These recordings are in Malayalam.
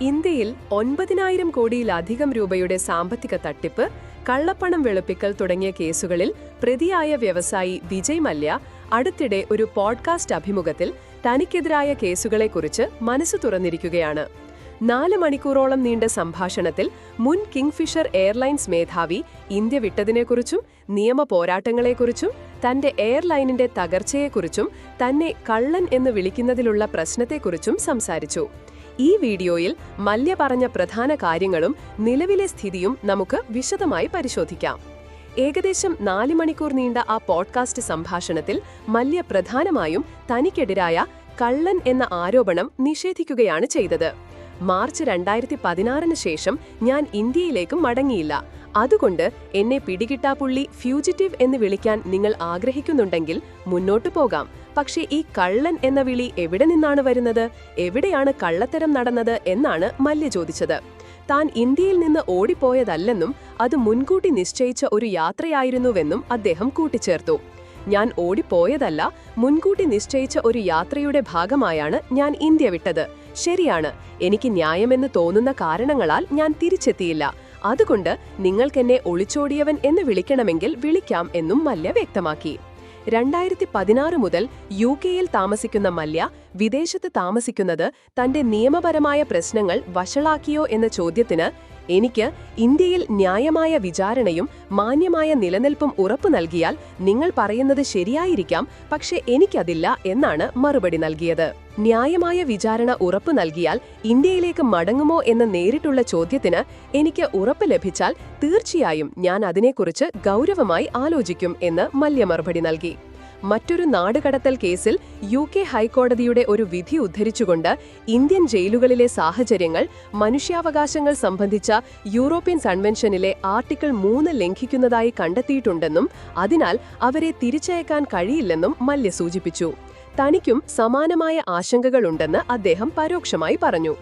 ഇന്ത്യയിൽ ഒൻപതിനായിരം കോടിയിലധികം രൂപയുടെ സാമ്പത്തിക തട്ടിപ്പ് കള്ളപ്പണം വെളുപ്പിക്കൽ തുടങ്ങിയ കേസുകളിൽ പ്രതിയായ വ്യവസായി വിജയ് മല്യ അടുത്തിടെ ഒരു പോഡ്കാസ്റ്റ് അഭിമുഖത്തിൽ തനിക്കെതിരായ കേസുകളെക്കുറിച്ച് മനസ്സ് തുറന്നിരിക്കുകയാണ്. നാല് മണിക്കൂറോളം നീണ്ട സംഭാഷണത്തിൽ മുൻ കിങ്ഫിഷർ എയർലൈൻസ് മേധാവി ഇന്ത്യ വിട്ടതിനെക്കുറിച്ചും നിയമ പോരാട്ടങ്ങളെക്കുറിച്ചും തന്റെ എയർലൈനിന്റെ തകർച്ചയെക്കുറിച്ചും തന്നെ കള്ളൻ എന്ന് വിളിക്കുന്നതിലുള്ള പ്രശ്നത്തെക്കുറിച്ചും സംസാരിച്ചു. ഈ വീഡിയോയിൽ മല്യ പറഞ്ഞ പ്രധാന കാര്യങ്ങളും നിലവിലെ സ്ഥിതിയും നമുക്ക് വിശദമായി പരിശോധിക്കാം. ഏകദേശം നാല് മണിക്കൂർ നീണ്ട ആ പോഡ്കാസ്റ്റ് സംഭാഷണത്തിൽ മല്യ പ്രധാനമായും തനിക്കെതിരായ കള്ളൻ എന്ന ആരോപണം നിഷേധിക്കുകയാണ് ചെയ്തത്. മാർച്ച് രണ്ടായിരത്തി പതിനാറിന് ശേഷം ഞാൻ ഇന്ത്യയിലേക്ക് മടങ്ങിയില്ല. അതുകൊണ്ട് എന്നെ പിടികിട്ടാപ്പുള്ളി ഫ്യൂജിറ്റീവ് എന്ന് വിളിക്കാൻ നിങ്ങൾ ആഗ്രഹിക്കുന്നുണ്ടെങ്കിൽ മുന്നോട്ടു പോകാം. പക്ഷേ ഈ കള്ളൻ എന്ന വിളി എവിടെ നിന്നാണ് വരുന്നത്? എവിടെയാണ് കള്ളത്തരം നടന്നത് എന്നാണ് മല്യ ചോദിച്ചത്. താൻ ഇന്ത്യയിൽ നിന്ന് ഓടിപ്പോയതല്ലെന്നും അത് മുൻകൂട്ടി നിശ്ചയിച്ച ഒരു യാത്രയായിരുന്നുവെന്നും അദ്ദേഹം കൂട്ടിച്ചേർത്തു. ഞാൻ ഓടിപ്പോയതല്ല മുൻകൂട്ടി നിശ്ചയിച്ച ഒരു യാത്രയുടെ ഭാഗമായാണ് ഞാൻ ഇന്ത്യ വിട്ടത്. ശരിയാണ് എനിക്ക് ന്യായമെന്ന് തോന്നുന്ന കാരണങ്ങളാൽ ഞാൻ തിരിച്ചെത്തിയില്ല. അതുകൊണ്ട് നിങ്ങൾക്കെന്നെ ഒളിച്ചോടിയവൻ എന്ന് വിളിക്കണമെങ്കിൽ വിളിക്കാം എന്നും മല്യ വ്യക്തമാക്കി. രണ്ടായിരത്തി പതിനാറ് മുതൽ യു കെയിൽ താമസിക്കുന്ന മല്യ വിദേശത്ത് താമസിക്കുന്നത് തന്റെ നിയമപരമായ പ്രശ്നങ്ങൾ വഷളാക്കിയോ എന്ന ചോദ്യത്തിന് എനിക്ക് ഇന്ത്യയിൽ ന്യായമായ വിചാരണയും മാന്യമായ നിലനിൽപ്പും ഉറപ്പു നൽകിയാൽ നിങ്ങൾ പറയുന്നത് ശരിയായിരിക്കാം പക്ഷേ എനിക്കതില്ല എന്നാണ് മറുപടി നൽകിയത്. ന്യായമായ വിചാരണ ഉറപ്പു നൽകിയാൽ ഇന്ത്യയിലേക്ക് മടങ്ങുമോ എന്ന നേരിട്ടുള്ള ചോദ്യത്തിന് എനിക്ക് ഉറപ്പ് ലഭിച്ചാൽ തീർച്ചയായും ഞാൻ അതിനെക്കുറിച്ച് ഗൗരവമായി ആലോചിക്കും എന്ന് മല്യ മറുപടി നൽകി. മറ്റൊരു നാടുകടത്തൽ കേസിൽ യു കെ ഹൈക്കോടതിയുടെ ഒരു വിധി ഉദ്ധരിച്ചുകൊണ്ട് ഇന്ത്യൻ ജയിലുകളിലെ സാഹചര്യങ്ങൾ മനുഷ്യാവകാശങ്ങൾ സംബന്ധിച്ച യൂറോപ്യൻ കൺവെൻഷനിലെ ആർട്ടിക്കിൾ മൂന്ന് ലംഘിക്കുന്നതായി കണ്ടെത്തിയിട്ടുണ്ടെന്നും അതിനാൽ അവരെ തിരിച്ചയക്കാൻ കഴിയില്ലെന്നും മല്യ സൂചിപ്പിച്ചു. തനിക്കും സമാനമായ ആശങ്കകളുണ്ടെന്ന് അദ്ദേഹം പരോക്ഷമായി പറഞ്ഞു.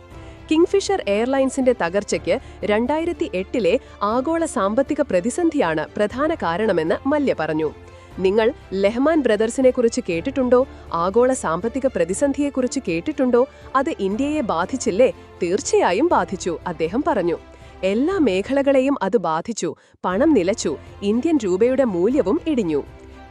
കിങ്ഫിഷർ എയർലൈൻസിന്റെ തകർച്ചയ്ക്ക് രണ്ടായിരത്തി എട്ടിലെ ആഗോള സാമ്പത്തിക പ്രതിസന്ധിയാണ് പ്രധാന കാരണമെന്ന് മല്യ പറഞ്ഞു. നിങ്ങൾ ലെഹ്മാൻ ബ്രദേഴ്സിനെ കുറിച്ച് കേട്ടിട്ടുണ്ടോ? ആഗോള സാമ്പത്തിക പ്രതിസന്ധിയെക്കുറിച്ച് കേട്ടിട്ടുണ്ടോ? അത് ഇന്ത്യയെ ബാധിച്ചില്ലേ? തീർച്ചയായും ബാധിച്ചു അദ്ദേഹം പറഞ്ഞു. എല്ലാ മേഖലകളെയും അത് ബാധിച്ചു പണം നിലച്ചു ഇന്ത്യൻ രൂപയുടെ മൂല്യവും ഇടിഞ്ഞു.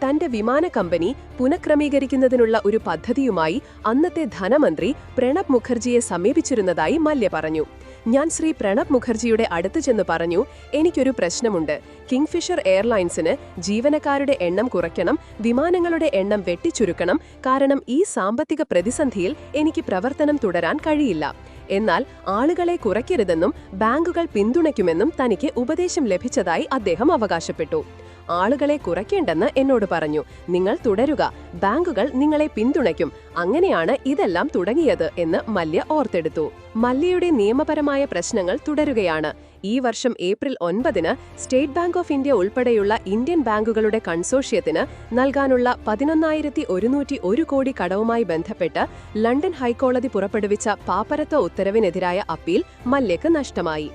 തന്റെ വിമാന കമ്പനി പുനഃക്രമീകരിക്കുന്നതിനുള്ള ഒരു പദ്ധതിയുമായി അന്നത്തെ ധനമന്ത്രി പ്രണബ് മുഖർജിയെ സമീപിച്ചിരുന്നതായി മല്യ പറഞ്ഞു. ഞാൻ ശ്രീ പ്രണബ് മുഖർജിയുടെ അടുത്ത് ചെന്ന് പറഞ്ഞു എനിക്കൊരു പ്രശ്നമുണ്ട്. കിങ്ഫിഷർ എയർലൈൻസിന് ജീവനക്കാരുടെ എണ്ണം കുറയ്ക്കണം വിമാനങ്ങളുടെ എണ്ണം വെട്ടിച്ചുരുക്കണം കാരണം ഈ സാമ്പത്തിക പ്രതിസന്ധിയിൽ എനിക്ക് പ്രവർത്തനം തുടരാൻ കഴിയില്ല. എന്നാൽ ആളുകളെ കുറയ്ക്കരുതെന്നും ബാങ്കുകൾ പിന്തുണയ്ക്കുമെന്നും തനിക്ക് ഉപദേശം ലഭിച്ചതായി അദ്ദേഹം അവകാശപ്പെട്ടു. ആളുകളെ കുറയ്ക്കേണ്ടെന്ന് എന്നോട് പറഞ്ഞു. നിങ്ങൾ തുടരുക. ബാങ്കുകൾ നിങ്ങളെ പിന്തുണയ്ക്കും. അങ്ങനെയാണ് ഇതെല്ലാം തുടങ്ങിയത് എന്ന് മല്യ ഓർത്തെടുത്തു. മല്യയുടെ നിയമപരമായ പ്രശ്നങ്ങൾ തുടരുകയാണ്. ഈ വർഷം ഏപ്രിൽ ഒൻപതിന് സ്റ്റേറ്റ് ബാങ്ക് ഓഫ് ഇന്ത്യ ഉൾപ്പെടെയുള്ള ഇന്ത്യൻ ബാങ്കുകളുടെ കൺസോഷ്യത്തിന് നൽകാനുള്ള പതിനൊന്നായിരത്തി ഒരുന്നൂറ്റി ഒരു കോടി കടവുമായി ബന്ധപ്പെട്ട് ലണ്ടൻ ഹൈക്കോടതി പുറപ്പെടുവിച്ച പാപ്പരത്വ ഉത്തരവിനെതിരായ അപ്പീൽ മല്യക്ക് നഷ്ടമായി.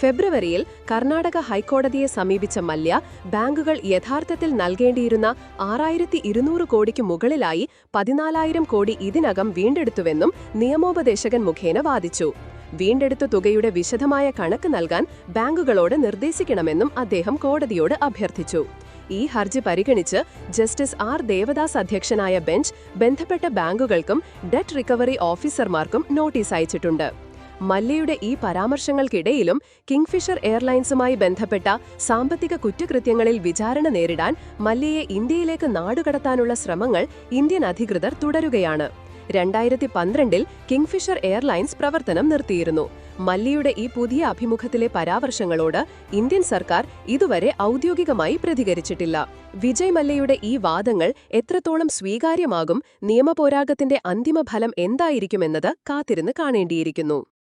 ഫെബ്രുവരിയിൽ കർണാടക ഹൈക്കോടതിയെ സമീപിച്ച മല്യ ബാങ്കുകൾ യഥാർത്ഥത്തിൽ നൽകേണ്ടിയിരുന്ന ആറായിരത്തി ഇരുന്നൂറ് കോടിക്ക് മുകളിലായി പതിനാലായിരം കോടി ഇതിനകം വീണ്ടെടുത്തുവെന്നും നിയമോപദേശകൻ മുഖേന വാദിച്ചു. വീണ്ടെടുത്ത തുകയുടെ വിശദമായ കണക്ക് നൽകാൻ ബാങ്കുകളോട് നിർദ്ദേശിക്കണമെന്നും അദ്ദേഹം കോടതിയോട് അഭ്യർത്ഥിച്ചു. ഈ ഹർജി പരിഗണിച്ച് ജസ്റ്റിസ് ആർ ദേവദാസ് അധ്യക്ഷനായ ബെഞ്ച് ബന്ധപ്പെട്ട ബാങ്കുകൾക്കും ഡെറ്റ് റിക്കവറി ഓഫീസർമാർക്കും നോട്ടീസ് അയച്ചിട്ടുണ്ട്. മല്യയുടെ ഈ പരാമർശങ്ങൾക്കിടയിലും കിങ്ഫിഷർ എയർലൈൻസുമായി ബന്ധപ്പെട്ട സാമ്പത്തിക കുറ്റകൃത്യങ്ങളിൽ വിചാരണ നേരിടാൻ മല്യയെ ഇന്ത്യയിലേക്ക് നാടുകടത്താനുള്ള ശ്രമങ്ങൾ ഇന്ത്യൻ അധികൃതർ തുടരുകയാണ്. രണ്ടായിരത്തി പന്ത്രണ്ടിൽ കിങ്ഫിഷർ എയർലൈൻസ് പ്രവർത്തനം നിർത്തിയിരുന്നു. മല്ലിയുടെ ഈ പുതിയ അഭിമുഖത്തിലെ പരാമർശങ്ങളോട് ഇന്ത്യൻ സർക്കാർ ഇതുവരെ ഔദ്യോഗികമായി പ്രതികരിച്ചിട്ടില്ല. വിജയ് മല്ലയുടെ ഈ വാദങ്ങൾ എത്രത്തോളം സ്വീകാര്യമാകും നിയമപോരാഗത്തിന്റെ അന്തിമ ഫലം എന്തായിരിക്കുമെന്നത് കാത്തിരുന്ന് കാണേണ്ടിയിരിക്കുന്നു.